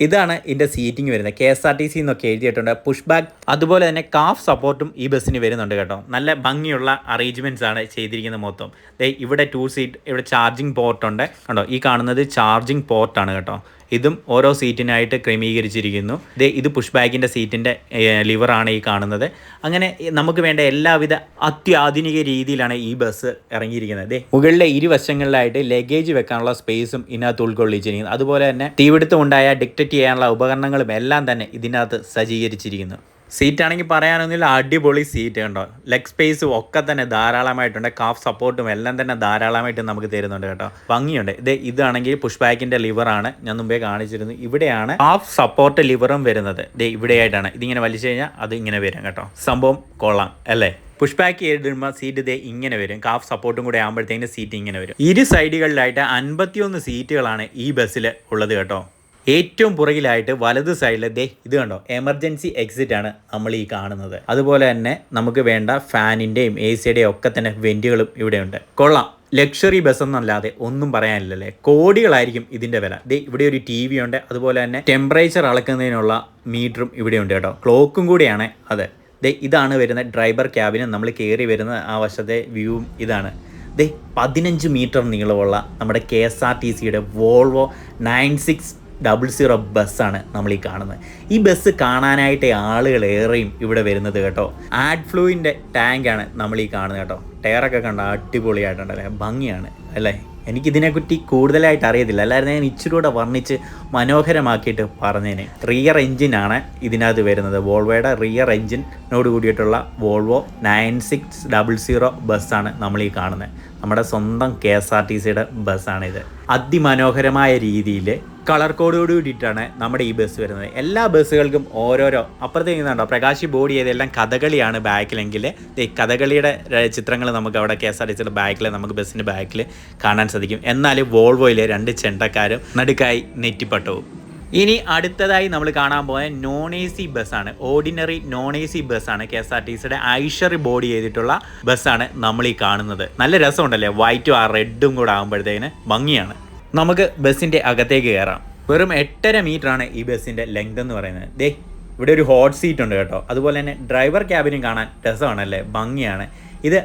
ഇതാണ് ഇതിന്റെ സീറ്റിംഗ് വരുന്നത്. K S R T C എന്നൊക്കെ എഴുതിയിട്ടുണ്ട്. പുഷ് ബാക്ക് അതുപോലെ തന്നെ കാഫ് സപ്പോർട്ടും ഈ ബസ്സിന് വരുന്നുണ്ട് കേട്ടോ. നല്ല ഭംഗിയുള്ള അറേഞ്ച്മെന്റ്സ് ആണ് ചെയ്തിരിക്കുന്നത് മൊത്തം. ഇവിടെ ടു സീറ്റ് ഇവിടെ ചാർജിങ് പോർട്ടുണ്ട് കണ്ടോ? ഈ കാണുന്നത് ചാർജിങ് പോർട്ടാണ് കേട്ടോ. ഇതും ഓരോ സീറ്റിനായിട്ട് ക്രമീകരിച്ചിരിക്കുന്നു. ഇത് പുഷ് ബാക്കിന്റെ സീറ്റിന്റെ ലിവറാണ് ഈ കാണുന്നത്. അങ്ങനെ നമുക്ക് വേണ്ട എല്ലാവിധ അത്യാധുനിക രീതിയിലാണ് ഈ ബസ് ഇറങ്ങിയിരിക്കുന്നത്. മുകളിലെ ഇരുവശങ്ങളിലായിട്ട് ലഗേജ് വെക്കാനുള്ള സ്പേസും ഇതിനകത്ത് ഉൾക്കൊള്ളിച്ചിരിക്കുന്നു. അതുപോലെ തന്നെ തീപിടുത്തം ഉണ്ടായ ഡിക്റ്റക്റ്റ് ചെയ്യാനുള്ള ഉപകരണങ്ങളും എല്ലാം തന്നെ ഇതിനകത്ത് സജ്ജീകരിച്ചിരിക്കുന്നു. സീറ്റ് ആണെങ്കിൽ പറയാനൊന്നുമില്ല അടിപൊളി സീറ്റ് കണ്ടോ? ലെഗ് സ്പേസും ഒക്കെ തന്നെ ധാരാളമായിട്ടുണ്ട് കാഫ് സപ്പോർട്ടും എല്ലാം തന്നെ ധാരാളമായിട്ട് നമുക്ക് തരുന്നുണ്ട് കേട്ടോ. ഭംഗിയുണ്ട്. ഇത് ഇതാണെങ്കിൽ പുഷ് ബാക്കിന്റെ ലിവറാണ് ഞാൻ മുമ്പേ കാണിച്ചിരുന്നു. ഇവിടെയാണ് കാഫ് സപ്പോർട്ട് ലിവറും വരുന്നത്. ദേ ഇവിടെയായിട്ടാണ്. ഇതിങ്ങനെ വലിച്ചു കഴിഞ്ഞാൽ അത് ഇങ്ങനെ വരും കേട്ടോ. സംഭവം കൊള്ളാം അല്ലേ? പുഷ് ബാക്ക് ചെയ്തിടുമ്പോൾ സീറ്റ് ഇതേ ഇങ്ങനെ വരും. കാഫ് സപ്പോർട്ടും കൂടെ ആകുമ്പോഴത്തേന് സീറ്റ് ഇങ്ങനെ വരും. ഇരു സൈഡുകളിലായിട്ട് അൻപത്തിയൊന്ന് സീറ്റുകളാണ് ഈ ബസ്സിൽ ഉള്ളത് കേട്ടോ. ഏറ്റവും പുറകിലായിട്ട് വലത് സൈഡിൽ ദേ ഇത് കണ്ടോ? എമർജൻസി എക്സിറ്റ് ആണ് നമ്മൾ ഈ കാണുന്നത്. അതുപോലെ തന്നെ നമുക്ക് വേണ്ട ഫാനിന്റെയും എ സിയുടെയും ഒക്കെ തന്നെ വെന്റുകളും ഇവിടെയുണ്ട്. കൊള്ളാം. ലക്ഷറി ബസ് എന്നല്ലാതെ ഒന്നും പറയാനില്ലല്ലേ? കോടികളായിരിക്കും ഇതിന്റെ വില. ദേ ഇവിടെ ഒരു ടി വി ഉണ്ട്. അതുപോലെ തന്നെ ടെമ്പറേച്ചർ അളക്കുന്നതിനുള്ള മീറ്ററും ഇവിടെയുണ്ട് കേട്ടോ. ക്ലോക്കും കൂടിയാണ് അത്. ദേ ഇതാണ് വരുന്ന ഡ്രൈവർ ക്യാബിന് നമ്മൾ കയറി വരുന്ന ആ വശത്തെ വ്യൂവും ഇതാണ്. ദേ പതിനഞ്ച് മീറ്റർ നീളമുള്ള നമ്മുടെ കെ എസ് ആർ ടി സിയുടെ Volvo nine six double zero ബസ്സാണ് നമ്മൾ ഈ കാണുന്നത്. ഈ ബസ് കാണാനായിട്ട് ആളുകൾ ഏറെയും ഇവിടെ വരുന്നത് കേട്ടോ. ആഡ് ഫ്ലൂയിന്റെ ടാങ്കാണ് നമ്മൾ ഈ കാണുന്നത് കേട്ടോ. ടയറൊക്കെ കണ്ട അടിപൊളിയായിട്ടുണ്ടല്ലേ? ഭംഗിയാണ് അല്ലേ? എനിക്കിതിനെപ്പറ്റി കൂടുതലായിട്ട് അറിയത്തില്ല. അല്ലായിരുന്നു ഞാൻ ഇച്ചിരി കൂടെ വർണിച്ച് മനോഹരമാക്കിയിട്ട് പറഞ്ഞേനെ. റിയർ എഞ്ചിനാണ് ഇതിനകത്ത് വരുന്നത്. വോൾവോയുടെ റിയർ എഞ്ചിനോട് കൂടിയിട്ടുള്ള Volvo nine six double zero ബസ്സാണ് നമ്മൾ ഈ കാണുന്നത്. നമ്മുടെ സ്വന്തം കെ എസ് ആർ ടി സിയുടെ ബസ്സാണിത്. അതിമനോഹരമായ രീതിയിൽ കളർ കോഡോട് കൂടിയിട്ടാണ് നമ്മുടെ ഈ ബസ് വരുന്നത്. എല്ലാ ബസ്സുകൾക്കും ഓരോരോ അപ്പുറത്തേക്ക് കണ്ടോ പ്രകാശി ബോഡി ചെയ്തെല്ലാം കഥകളിയാണ് ബാക്കിലെങ്കിൽ കഥകളിയുടെ ചിത്രങ്ങൾ നമുക്ക് അവിടെ കെ എസ് ആർ ടി സിയുടെ ബാക്കിൽ നമുക്ക് ബസ്സിന്റെ ബാക്കിൽ കാണാൻ സാധിക്കും. എന്നാൽ വോൾവോയിലെ രണ്ട് ചെണ്ടക്കാരും നടുക്കായി നെറ്റിപ്പട്ടവും ഇനി അടുത്തതായി നമ്മൾ കാണാൻ പോയ നോൺ എ സി ബസ്സാണ്. ഓർഡിനറി നോൺ എ സി ബസ്സാണ് കെ എസ് ആർ ടി സിയുടെ ഐഷറി ബോഡി ചെയ്തിട്ടുള്ള ബസ്സാണ് നമ്മൾ ഈ കാണുന്നത്. നല്ല രസമുണ്ടല്ലേ? വൈറ്റും ആ റെഡും കൂടെ ആകുമ്പോഴത്തേന് ഭംഗിയാണ്. നമുക്ക് ബസ്സിന്റെ അകത്തേക്ക് കയറാം. വെറും എട്ടര ആണ് ഈ ബസ്സിന്റെ ലെങ്ത് എന്ന് പറയുന്നത്. ദേ ഇവിടെ ഒരു ഹോട്ട് സീറ്റ് ഉണ്ട് കേട്ടോ. അതുപോലെ തന്നെ ഡ്രൈവർ ക്യാബിനും കാണാൻ രസമാണല്ലേ? ഭംഗിയാണ്. ഇത്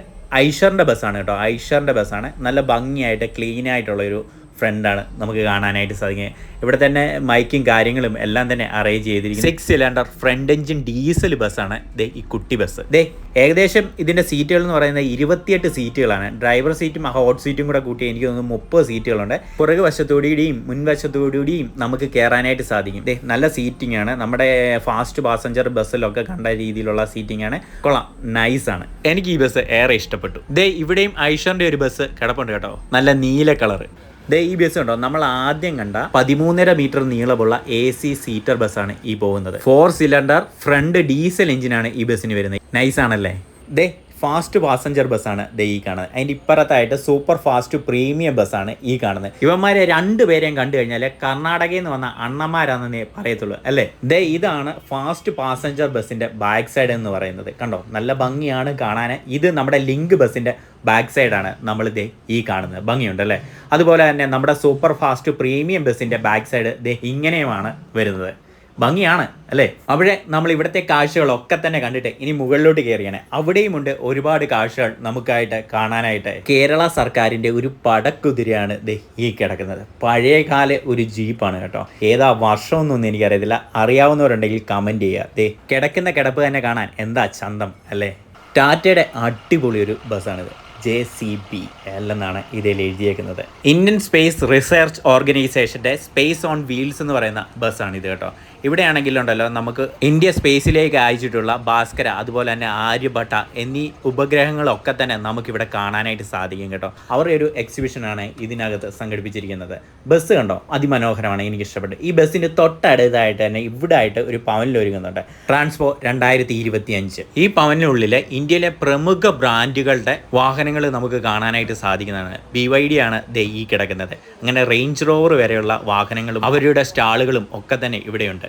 ഐഷറിന്റെ ബസ്സാണ് കേട്ടോ. ഐഷറിന്റെ ബസ്സാണ്. നല്ല ഭംഗിയായിട്ട് ക്ലീൻ ആയിട്ടുള്ളൊരു ഫ്രണ്ടാണ് നമുക്ക് കാണാനായിട്ട് സാധിക്കുന്നത്. ഇവിടെ തന്നെ മൈക്കും കാര്യങ്ങളും എല്ലാം തന്നെ അറേഞ്ച് ചെയ്തിരിക്കും six cylinder front engine diesel ബസ്സാണ് ദേ ഈ കുട്ടി ബസ് ദേ ഏകദേശം ഇതിന്റെ സീറ്റുകൾ എന്ന് പറയുന്നത് ഇരുപത്തിയെട്ട് സീറ്റുകളാണ് ഡ്രൈവർ സീറ്റും ഹോട്ട് സീറ്റും കൂടെ കൂട്ടി എനിക്ക് തോന്നുന്നു മുപ്പത് സീറ്റുകളുണ്ട് പുറകു വശത്തോടുകൂടിയും മുൻവശത്തോടുകൂടിയും നമുക്ക് കയറാനായിട്ട് സാധിക്കും. ദേ നല്ല സീറ്റിംഗ് ആണ്. നമ്മുടെ ഫാസ്റ്റ് പാസഞ്ചർ ബസ്സിലൊക്കെ കണ്ട രീതിയിലുള്ള സീറ്റിംഗ് ആണ്. കൊള്ളാം. നൈസാണ് ആണ്. എനിക്ക് ഈ ബസ് ഏറെ ഇഷ്ടപ്പെട്ടു. ദേ ഇവിടെയും ഐഷറിന്റെ ഒരു ബസ് കിടപ്പുണ്ട് കേട്ടോ. നല്ല നീല കളർ ദേ ഈ ബസ് ഉണ്ടോ നമ്മൾ ആദ്യം കണ്ട പതിമൂന്നര മീറ്റർ നീളമുള്ള എ സി സീറ്റർ ബസ്സാണ് ഈ പോകുന്നത്. ഫോർ സിലിണ്ടർ ഫ്രണ്ട് ഡീസൽ എഞ്ചിനാണ് ഈ ബസ്സിന് വരുന്നത്. നൈസ് ആണല്ലേ? ദേ ഫാസ്റ്റ് പാസഞ്ചർ ബസ്സാണ് ദേ ഈ കാണുന്നത്. അതിന്റെ ഇപ്പുറത്തായിട്ട് സൂപ്പർ ഫാസ്റ്റ് പ്രീമിയം ബസ്സാണ് ഈ കാണുന്നത്. ഇവന്മാരെ രണ്ടുപേരെയും കണ്ടു കഴിഞ്ഞാൽ കർണാടകയിൽ നിന്ന് വന്ന അണ്ണന്മാരാണെന്നേ പറയത്തുള്ളൂ അല്ലേ? ദേ ഇതാണ് ഫാസ്റ്റ് പാസഞ്ചർ ബസ്സിന്റെ ബാക്ക് സൈഡ് എന്ന് പറയുന്നത്. കണ്ടോ? നല്ല ഭംഗിയാണ് കാണാൻ ഇത് നമ്മുടെ ലിങ്ക് ബസ്സിന്റെ ബാക്ക് സൈഡാണ് നമ്മൾ ദേ ഈ കാണുന്നത്. ഭംഗിയുണ്ട് അല്ലേ? അതുപോലെ തന്നെ നമ്മുടെ സൂപ്പർ ഫാസ്റ്റ് പ്രീമിയം ബസ്സിന്റെ ബാക്ക് സൈഡ് ദേ ഇങ്ങനെയുമാണ് വരുന്നത്. ഭംഗിയാണ് അല്ലേ? അവിടെ നമ്മൾ ഇവിടുത്തെ കാഴ്ചകളൊക്കെ തന്നെ കണ്ടിട്ട് ഇനി മുകളിലോട്ട് കയറിയാണ് അവിടെയുമുണ്ട് ഒരുപാട് കാഴ്ചകൾ നമുക്കായിട്ട് കാണാനായിട്ട്. കേരള സർക്കാരിന്റെ ഒരു പടക്കുതിരയാണ് ഈ കിടക്കുന്നത്. പഴയകാല ഒരു ജീപ്പാണ് കേട്ടോ. ഏതാ വർഷമൊന്നും എനിക്കറിയത്തില്ല. അറിയാവുന്നവരുണ്ടെങ്കിൽ കമന്റ് ചെയ്യുക. ദേ കിടക്കുന്ന കിടപ്പ് തന്നെ കാണാൻ എന്താ ചന്തം അല്ലേ? ടാറ്റയുടെ അടിപൊളി ഒരു ബസ്സാണിത്. ജെ സി ബി എല്ലെന്നാണ് ഇതിൽ എഴുതിയേക്കുന്നത്. ഇന്ത്യൻ സ്പേസ് റിസർച്ച് ഓർഗനൈസേഷന്റെ സ്പേസ് ഓൺ വീൽസ് എന്ന് പറയുന്ന ബസ്സാണ് ഇത് കേട്ടോ. ഇവിടെയാണെങ്കിലുണ്ടല്ലോ നമുക്ക് ഇന്ത്യ സ്പേസിലേക്ക് അയച്ചിട്ടുള്ള ഭാസ്കര അതുപോലെ തന്നെ ആര്യഭട്ട എന്നീ ഉപഗ്രഹങ്ങളൊക്കെ തന്നെ നമുക്കിവിടെ കാണാനായിട്ട് സാധിക്കും കേട്ടോ. അവരുടെ ഒരു എക്സിബിഷനാണ് ഇതിനകത്ത് സംഘടിപ്പിച്ചിരിക്കുന്നത്. ബസ് കണ്ടോ? അതിമനോഹരമാണ് എനിക്ക് ഇഷ്ടപ്പെട്ടു ഈ ബസ്സിന്റെ തൊട്ടടുത്തായിട്ട് തന്നെ ഇവിടെ ആയിട്ട് ഒരു പവനിൽ ഒരുങ്ങുന്നുണ്ട്. ട്രാൻസ്പോ രണ്ടായിരത്തി ഇരുപത്തി അഞ്ച് ഈ പവനിനുള്ളിൽ ഇന്ത്യയിലെ പ്രമുഖ ബ്രാൻഡുകളുടെ വാഹനങ്ങൾ നമുക്ക് കാണാനായിട്ട് സാധിക്കുന്നതാണ്. ബി വൈ ഡി ആണ് ദേ ഈ കിടക്കുന്നത്. അങ്ങനെ റേഞ്ച് റോവർ വരെയുള്ള വാഹനങ്ങളും അവരുടെ സ്റ്റാളുകളും ഒക്കെ തന്നെ ഇവിടെയുണ്ട്.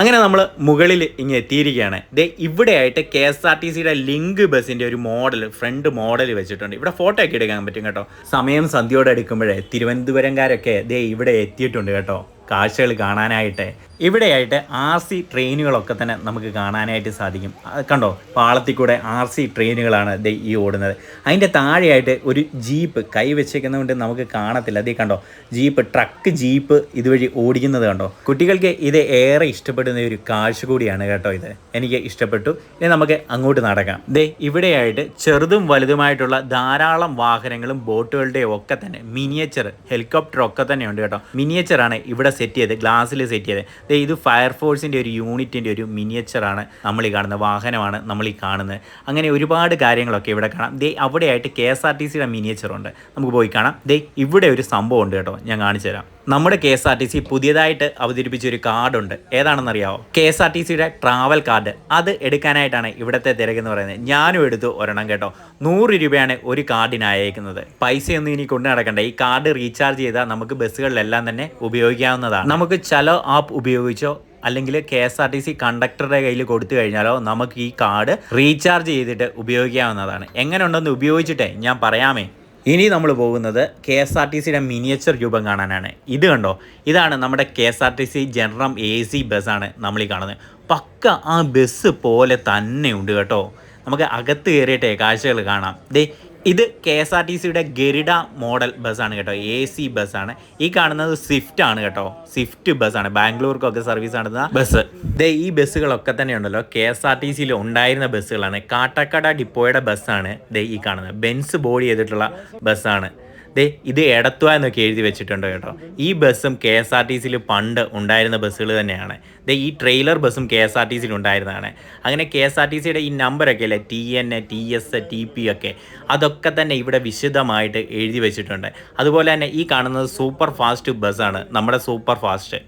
അങ്ങനെ നമ്മൾ മുകളിൽ ഇങ്ങനെ എത്തിയിരിക്കുകയാണ്. ദേ ഇവിടെയായിട്ട് കെ എസ് ആർ ടി സിയുടെ ലിങ്ക് ബസ്സിന്റെ ഒരു മോഡൽ ഫ്രണ്ട് മോഡൽ വെച്ചിട്ടുണ്ട്. ഇവിടെ ഫോട്ടോ ഒക്കെ എടുക്കാൻ പറ്റും കേട്ടോ. സമയം സന്ധ്യയോടെ എടുക്കുമ്പോഴേ തിരുവനന്തപുരംകാരൊക്കെ ദേ ഇവിടെ എത്തിയിട്ടുണ്ട് കേട്ടോ. കാഴ്ചകൾ കാണാനായിട്ട്. ഇവിടെയായിട്ട് ആർ സി ട്രെയിനുകളൊക്കെ തന്നെ നമുക്ക് കാണാനായിട്ട് സാധിക്കും. കണ്ടോ? പാളത്തിൽ കൂടെ ആർ സി ട്രെയിനുകളാണ് ദേ ഈ ഓടുന്നത്. അതിന്റെ താഴെയായിട്ട് ഒരു ജീപ്പ് കൈ വെച്ചേക്കുന്നതുകൊണ്ട് നമുക്ക് കാണത്തില്ല. അതേ കണ്ടോ? ജീപ്പ് ട്രക്ക് ജീപ്പ് ഇതുവഴി ഓടിക്കുന്നത് കണ്ടോ? കുട്ടികൾക്ക് ഇത് ഏറെ ഇഷ്ടപ്പെടുന്ന ഒരു കാഴ്ച കൂടിയാണ് കേട്ടോ ഇത്. എനിക്ക് ഇഷ്ടപ്പെട്ടു. ഇനി നമുക്ക് അങ്ങോട്ട് നടക്കാം. ദേ ഇവിടെയായിട്ട് ചെറുതും വലുതുമായിട്ടുള്ള ധാരാളം വാഹനങ്ങളും ബോട്ടുകളുടെയും ഒക്കെ തന്നെ മിനിയേച്ചർ ഹെലികോപ്റ്റർ ഒക്കെ തന്നെ ഉണ്ട് കേട്ടോ. മിനിയേച്ചറാണ് ഇവിടെ സെറ്റ് ചെയ്ത് ഗ്ലാസ്സിൽ സെറ്റ് ചെയ്ത് ദേ ഇത് ഫയർഫോഴ്സിന്റെ ഒരു യൂണിറ്റിന്റെ ഒരു മിനിയേച്ചറാണ് നമ്മൾ ഈ കാണുന്ന വാഹനമാണ് നമ്മൾ ഈ കാണുന്നത്. അങ്ങനെ ഒരുപാട് കാര്യങ്ങളൊക്കെ ഇവിടെ കാണാം. ദേ അവിടെയായിട്ട് കെ എസ് ആർ ടി സിയുടെ മിനിയേച്ചറുണ്ട്. നമുക്ക് പോയി കാണാം. ദേ ഇവിടെ ഒരു സംഭവം ഉണ്ട് കേട്ടോ. ഞാൻ കാണിച്ചു തരാം. നമ്മുടെ K S R T C പുതിയതായിട്ട് അവതരിപ്പിച്ച ഒരു കാർഡുണ്ട്. ഏതാണെന്നറിയാവോ? കെ എസ് ആർ ടി സിയുടെ ട്രാവൽ കാർഡ്. അത് എടുക്കാനായിട്ടാണ് ഇവിടുത്തെ തിരക്കെന്ന് പറയുന്നത്. ഞാനും എടുത്തു ഒരെണ്ണം കേട്ടോ. നൂറ് രൂപയാണ് ഒരു കാർഡിന് അയക്കുന്നത് പൈസയൊന്നും ഇനി കൊണ്ടു നടക്കണ്ട. ഈ കാർഡ് റീചാർജ് ചെയ്താൽ നമുക്ക് ബസ്സുകളിലെല്ലാം തന്നെ ഉപയോഗിക്കാവുന്നതാണ്. നമുക്ക് ചലോ ആപ്പ് ഉപയോഗിച്ചോ അല്ലെങ്കിൽ K S R T C കണ്ടക്ടറുടെ കയ്യിൽ കൊടുത്തു കഴിഞ്ഞാലോ നമുക്ക് ഈ കാർഡ് റീചാർജ് ചെയ്തിട്ട് ഉപയോഗിക്കാവുന്നതാണ്. എങ്ങനെ ഉണ്ടെന്ന് ഉപയോഗിച്ചിട്ടേ ഞാൻ പറയാമേ. ഇനി നമ്മൾ പോകുന്നത് കെ എസ് ആർ ടി സിയുടെ മിനിയേച്ചർ രൂപം കാണാനാണ്. ഇത് കണ്ടോ? ഇതാണ് നമ്മുടെ K S R T C ജനറം A C ബസ്സാണ് നമ്മൾ ഈ കാണുന്നത്. പക്ക ആ ബസ് പോലെ തന്നെ ഉണ്ട് കേട്ടോ. നമുക്ക് അകത്ത് കയറിയിട്ടേ കാഴ്ചകൾ കാണാം. ദേ ഇത് കെ എസ് ആർ ടി സിയുടെ ഗരുഡ മോഡൽ ബസ്സാണ് കേട്ടോ എ സി ബസ്സാണ്. ഈ കാണുന്നത് സ്വിഫ്റ്റ് ആണ് കേട്ടോ സ്വിഫ്റ്റ് ബസ്സാണ്. ബാംഗ്ലൂർക്കൊക്കെ സർവീസ് നടത്തുന്ന ബസ്. ദേ ഈ ബസ്സുകളൊക്കെ തന്നെ ഉണ്ടല്ലോ കെ എസ് ആർ ടി സിയിൽ ഉണ്ടായിരുന്ന ബസ്സുകളാണ്. കാട്ടക്കട ഡിപ്പോയുടെ ബസ്സാണ് ദേ ഈ കാണുന്നത്. ബെൻസ് ബോഡി ചെയ്തിട്ടുള്ള ബസ്സാണ്. ദേ ഇത് എടത്തുവ എന്നൊക്കെ എഴുതി വെച്ചിട്ടുണ്ട് കേട്ടോ. ഈ ബസ്സും കെ എസ് ആർ ടി സിയിൽ പണ്ട് ഉണ്ടായിരുന്ന ബസ്സുകൾ തന്നെയാണ്. ദേ ഈ ട്രെയിലർ ബസ്സും കെ എസ് ആർ ടി സിയിൽ ഉണ്ടായിരുന്നതാണ്. അങ്ങനെ കെ എസ് ആർ ടി സിയുടെ ഈ നമ്പറൊക്കെ അല്ലേ? T N T S T P ഒക്കെ. അതൊക്കെ തന്നെ ഇവിടെ വിശദമായിട്ട് എഴുതി വെച്ചിട്ടുണ്ട്. അതുപോലെ തന്നെ ഈ കാണുന്നത് സൂപ്പർ ഫാസ്റ്റ് ബസ്സാണ്. നമ്മുടെ സൂപ്പർ ഫാസ്റ്റ്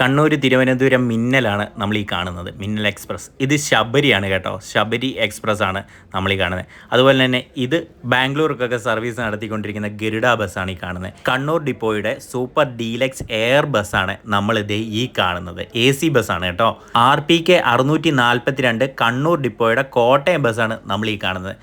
കണ്ണൂർ തിരുവനന്തപുരം മിന്നലാണ് നമ്മൾ ഈ കാണുന്നത്. മിന്നൽ എക്സ്പ്രസ്. ഇത് ശബരിയാണ് കേട്ടോ. ശബരി എക്സ്പ്രസ് ആണ് നമ്മൾ ഈ കാണുന്നത്. അതുപോലെ തന്നെ ഇത് ബാംഗ്ലൂർക്കൊക്കെ സർവീസ് നടത്തിക്കൊണ്ടിരിക്കുന്ന ഗരുഡ ബസ്സാണ് ഈ കാണുന്നത്. കണ്ണൂർ ഡിപ്പോയുടെ സൂപ്പർ ഡീലക്സ് എയർ ബസ്സാണ് നമ്മൾ ഇത് ഈ കാണുന്നത്. എ സി ബസ്സാണ് കേട്ടോ. ആർ പി കെ അറുന്നൂറ്റി നാൽപ്പത്തിരണ്ട് കണ്ണൂർ ഡിപ്പോയുടെ കോട്ടയം ബസ്സാണ് നമ്മൾ ഈ കാണുന്നത്.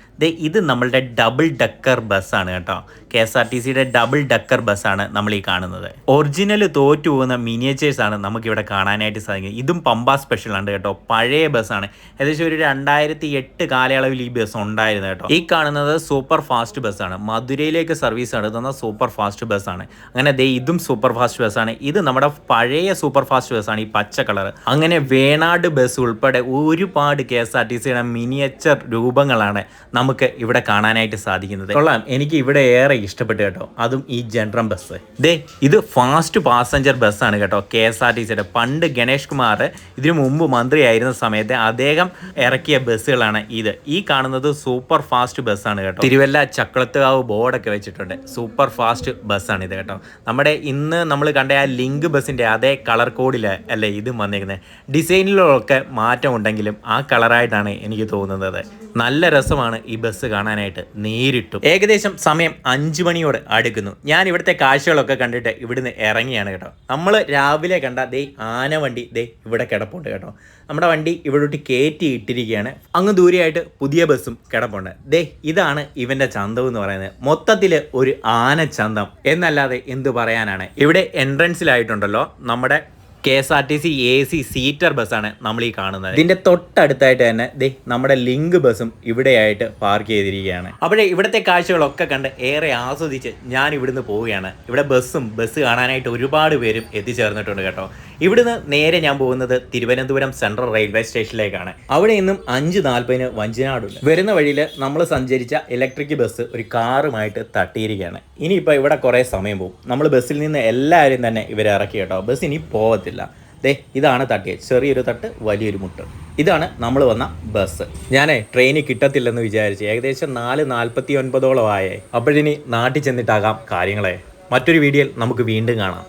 ഇത് നമ്മളുടെ ഡബിൾ ഡക്കർ ബസ്സാണ് കേട്ടോ. കെ എസ് ആർ ടി സിയുടെ ഡബിൾ ഡക്കർ ബസ്സാണ് നമ്മൾ ഈ കാണുന്നത്. ഒറിജിനൽ തോറ്റു പോകുന്ന മിനിയേച്ചേഴ്സ് ആണ് നമുക്ക് ഇവിടെ കാണാനായിട്ട് സാധിക്കുന്നത്. ഇതും പമ്പ സ്പെഷ്യൽ ആണ് കേട്ടോ. പഴയ ബസ്സാണ് ഏകദേശം ഒരു രണ്ടായിരത്തി എട്ട് കാലയളവിൽ ഈ ബസ് ഉണ്ടായിരുന്നു കേട്ടോ. ഈ കാണുന്നത് സൂപ്പർ ഫാസ്റ്റ് ബസ്സാണ് മധുരയിലേക്ക് സർവീസ് നടത്തുന്ന സൂപ്പർ ഫാസ്റ്റ് ബസ്സാണ് അങ്ങനെ ദേ ഇതും സൂപ്പർ ഫാസ്റ്റ് ബസ്സാണ് ഇത് നമ്മുടെ പഴയ സൂപ്പർ ഫാസ്റ്റ് ബസ്സാണ് ഈ പച്ച കളർ അങ്ങനെ വേണാട് ബസ് ഉൾപ്പെടെ ഒരുപാട് കെ എസ് ആർ ടി സിയുടെ മിനിയേച്ചർ രൂപങ്ങളാണ് നമുക്ക് ഇവിടെ കാണാനായിട്ട് സാധിക്കുന്നത്. കൊള്ളാം. എനിക്ക് ഇവിടെ ഏറെ ഇഷ്ടപ്പെട്ടു കേട്ടോ. അതും ഈ ജനറം ബസ് ദേ ഇത് ഫാസ്റ്റ് പാസഞ്ചർ ബസ്സാണ് കേട്ടോ കെ എസ് ആർ ടി സിയുടെ പണ്ട് ഗണേഷ് കുമാർ ഇതിനു മുമ്പ് മന്ത്രിയായിരുന്ന സമയത്ത് അദ്ദേഹം ഇറക്കിയ ബസ്സുകളാണ് ഇത്. ഈ കാണുന്നത് സൂപ്പർ ഫാസ്റ്റ് ബസ്സാണ് കേട്ടോ. തിരുവല്ല ചക്കളത്തുകാവ് ബോർഡൊക്കെ വെച്ചിട്ടുണ്ട്. സൂപ്പർ ഫാസ്റ്റ് ബസ്സാണ് ഇത് കേട്ടോ. നമ്മുടെ ഇന്ന് നമ്മൾ കണ്ട ആ ലിങ്ക് ബസ്സിന്റെ അതേ കളർ കോഡിൽ അല്ലേ ഇതും വന്നിരിക്കുന്നത് ഡിസൈനിലൊക്കെ മാറ്റം ഉണ്ടെങ്കിലും ആ കളറായിട്ടാണ് എനിക്ക് തോന്നുന്നത്. നല്ല രസമാണ് ഈ ബസ് കാണാനായിട്ട്. നേരിട്ടും. ഏകദേശം സമയം അഞ്ചു മണിയോട് അടുക്കുന്നു. ഞാൻ ഇവിടുത്തെ കാഴ്ചകളൊക്കെ കണ്ടിട്ട് ഇവിടുന്ന് ഇറങ്ങിയാണ് കേട്ടോ. നമ്മൾ രാവിലെ കണ്ട ദേ ആന വണ്ടി ദേ ഇവിടെ കിടപ്പുണ്ട് കേട്ടോ. നമ്മുടെ വണ്ടി ഇവിടോട്ട് കയറ്റി ഇട്ടിരിക്കുകയാണ്. അങ്ങ് ദൂരെയായിട്ട് പുതിയ ബസ്സും കിടപ്പുണ്ട്. ദേ ഇതാണ് ഇവന്റെ ചന്തം എന്ന് പറയുന്നത്. മൊത്തത്തിൽ ഒരു ആന ചന്തം എന്നല്ലാതെ എന്ത് പറയാനാണ്? ഇവിടെ എൻട്രൻസിലായിട്ടുണ്ടല്ലോ നമ്മുടെ K S R T C A C seater ബസ്സാണ് നമ്മൾ ഈ കാണുന്നത്. ഇതിന്റെ തൊട്ടടുത്തായിട്ട് തന്നെ ദേ നമ്മുടെ ലിങ്ക് ബസ്സും ഇവിടെയായിട്ട് പാർക്ക് ചെയ്തിരിക്കുകയാണ്. അപ്പോഴേ ഇവിടുത്തെ കാഴ്ചകളൊക്കെ കണ്ട് ഏറെ ആസ്വദിച്ച് ഞാൻ ഇവിടുന്ന് പോവുകയാണ്. ഇവിടെ ബസ്സും ബസ് കാണാനായിട്ട് ഒരുപാട് പേരും എത്തിച്ചേർന്നിട്ടുണ്ട് കേട്ടോ. ഇവിടുന്ന് നേരെ ഞാൻ പോകുന്നത് തിരുവനന്തപുരം സെൻട്രൽ റെയിൽവേ സ്റ്റേഷനിലേക്കാണ്. അവിടെ നിന്നും അഞ്ച് നാൽപ്പതിന് വഞ്ചിനാടുണ്ട്. വരുന്ന വഴിയിൽ നമ്മൾ സഞ്ചരിച്ച ഇലക്ട്രിക് ബസ് ഒരു കാറുമായിട്ട് തട്ടിയിരിക്കുകയാണ്. ഇനിയിപ്പോൾ ഇവിടെ കുറേ സമയം പോകും. നമ്മൾ ബസ്സിൽ നിന്ന് എല്ലാവരും തന്നെ ഇവരെ ഇറക്കി കേട്ടോ. ബസ് ഇനി പോകത്തില്ല ദേ ഇതാണ് തട്ടിയത് ചെറിയൊരു തട്ട് വലിയൊരു മുട്ട്. ഇതാണ് നമ്മൾ വന്ന ബസ്. ഞാനേ ട്രെയിനിൽ കിട്ടത്തില്ലെന്ന് വിചാരിച്ചു ഏകദേശം നാല് നാൽപ്പത്തി ഒൻപതോളം ആയേ. അപ്പോഴിനി നാട്ടിൽ ചെന്നിട്ടാകാം കാര്യങ്ങളെ. മറ്റൊരു വീഡിയോയിൽ നമുക്ക് വീണ്ടും കാണാം.